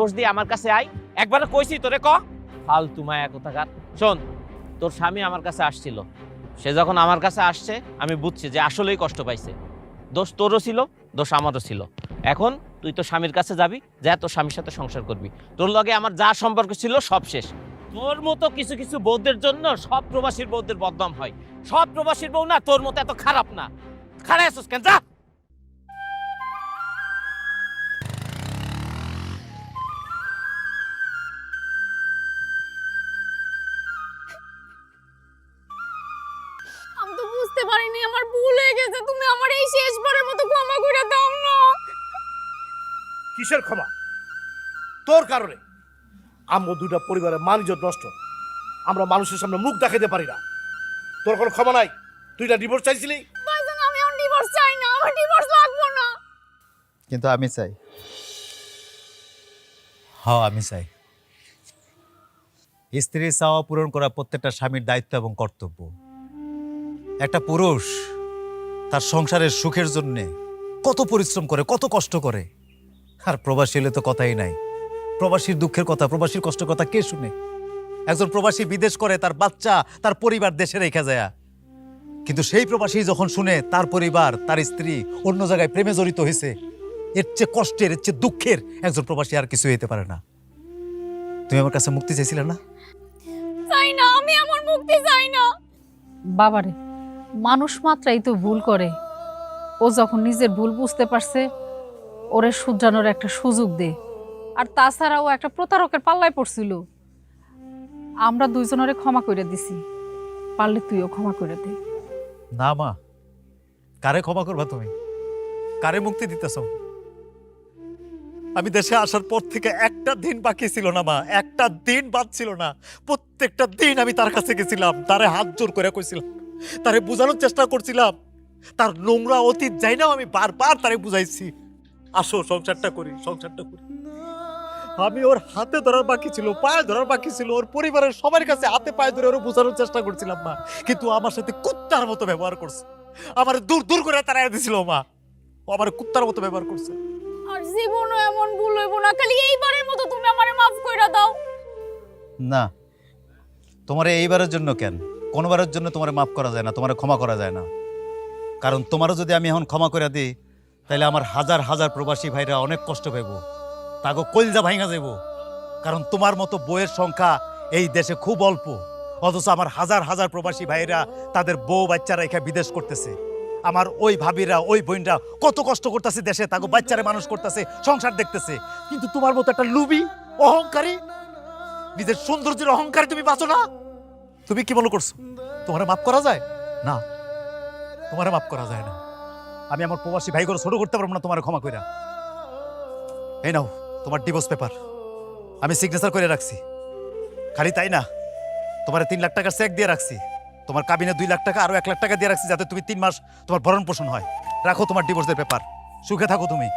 বস দিয়ে আমার কাছে আই একবার কইছি তোরে ক। ফালতু মায়া কোথাকার। শোন, তোর স্বামী আমার কাছে আসছিল। সে যখন আমার কাছে আসছে, আমি বুঝছি যে আসলেই কষ্ট পাইছে। দোষ তোরও ছিল, দোষ আমারও ছিল। এখন তুই তো স্বামীর কাছে যাবি, যা তোর স্বামীর সাথে সংসার করবি। তোর লগে আমার যা সম্পর্ক ছিল, সব শেষ। তোর মতো কিছু কিছু বৌদ্ধের জন্য সব প্রবাসীর বৌদের বদনাম হয়। সব প্রবাসীর বউ না তোর মতো এত খারাপ না। খারাপ কেন? যা! কিসের ক্ষমা? তোর কারণে। আমরা দুটা পরিবারের মানিজত নষ্ট। আমরা মানুষের সামনে মুখ দেখাতে পারি না। তোর কোনো ক্ষমা নাই? তুই না ডিভোর্স চাইছিলি? আমি আর ডিভোর্স চাই না। আমার ডিভোর্স লাগবে না। কিন্তু আমি চাই। হ্যাঁ আমি চাই। স্ত্রীর চাওয়া পূরণ করা প্রত্যেকটা স্বামীর দায়িত্ব এবং কর্তব্য। একটা পুরুষ তার সংসারের সুখের জন্যে কত পরিশ্রম করে কত কষ্ট করে। আর প্রবাসী হলে তো কথাই নাই। প্রবাসীর দুঃখের কথা প্রবাসীর কষ্ট কথা কে শুনে? একজন প্রবাসী বিদেশ করে তার বাচ্চা তার পরিবার দেশে রেখে যায়। কিন্তু সেই প্রবাসী যখন শুনে তার পরিবার তার স্ত্রী অন্য জায়গায় প্রেমে জড়িত হয়েছে এর চেয়ে কষ্টের এর চেয়ে দুঃখের একজন প্রবাসী আর কিছু হইতে পারে না। তুমি আমার কাছে মুক্তি চাইছিলে না? চাই না আমি আমার মুক্তি চাই না। বাবারে মানুষ মাত্রাই তো ভুল করে। ও যখন নিজের ভুল বুঝতে পারছে ওরে শুধরানোর একটা সুযোগ দে। আর তাছাড়া ও একটা প্রতারকের পাল্লায় পড়ছিল। আমরা দুইজনরে ক্ষমা করে দিছি। পারলে তুইও ক্ষমা করে দে। না, মা। কারে ক্ষমা করবা তুমি? কারে মুক্তি দিতেছ? আমি দেশে আসার পর থেকে একটা দিন বাকি ছিল না, মা। একটা দিন বাদ ছিল না। প্রত্যেকটা দিন আমি তার কাছে গেছিলাম। তারে হাত জোর করে কইছিলাম। তারে বোঝানোর চেষ্টা করছিলাম। তার নোংরা অতীত যাই না আমি বারবার তারে বুঝাইছি। আসো সংসারটা করি সংসারটা করি। আমি ওর হাতে ধরার বাকি ছিল পায়ে ধরার বাকি ছিল ওর পরিবারের সবার কাছে হাতে পায়ে ধরে ওর বোঝানোর চেষ্টা করছিলাম মা। কিন্তু আমার সাথে কুত্তার মতো ব্যবহার করছে। আমার দূর দূর করে তাড়াই দিছিল মা। ও আমার কুত্তার মতো ব্যবহার করছে। আর জীবনও এমন ভুল হইব না খালি এইবারের মতো তুমি আমারে মাফ করে দাও। না তোমার এইবারের জন্য কেন? কোনোবারের জন্য তোমার মাফ করা যায় না তোমার ক্ষমা করা যায় না। কারণ তোমারও যদি আমি এখন ক্ষমা করে দিই তাহলে আমার হাজার হাজার প্রবাসী ভাইরা অনেক কষ্ট পাইব। তাকে কলজা ভাঙা যাইব। কারণ তোমার মতো বইয়ের সংখ্যা এই দেশে খুব অল্প। অথচ আমার হাজার হাজার প্রবাসী ভাইরা তাদের বউ বাচ্চারা এখানে বিদেশ করতেছে। আমার ওই ভাবিরা, ওই বোনরা কত কষ্ট করতেছে দেশে তাকে বাচ্চারা মানুষ করতেছে, সংসার দেখতেছে। কিন্তু তোমার মতো একটা লুবি, অহংকারী, নিজের সৌন্দর্যের অহংকারে তুমি বাঁচো না। তুমি কি মনে করছ? তোমার মাফ করা যায়? না। তোমার মাফ করা যায় না। আমি আমার প্রবাসী ভাই করে ছোট করতে পারব না, তোমার ক্ষমা কইরা। এই নাও, তোমার ডিভোর্স পেপার আমি সিগনেচার করে রাখছি। খালি তাই না, তোমার তিন লাখ টাকার চেক দিয়ে রাখছি। তোমার কাবিনে দুই লাখ টাকা আরও এক লাখ টাকা দিয়ে রাখছি যাতে তুমি তিন মাস তোমার ভরণ পোষণ হয়। রাখো তোমার ডিভোর্সের পেপার সুখে থাকো তুমি।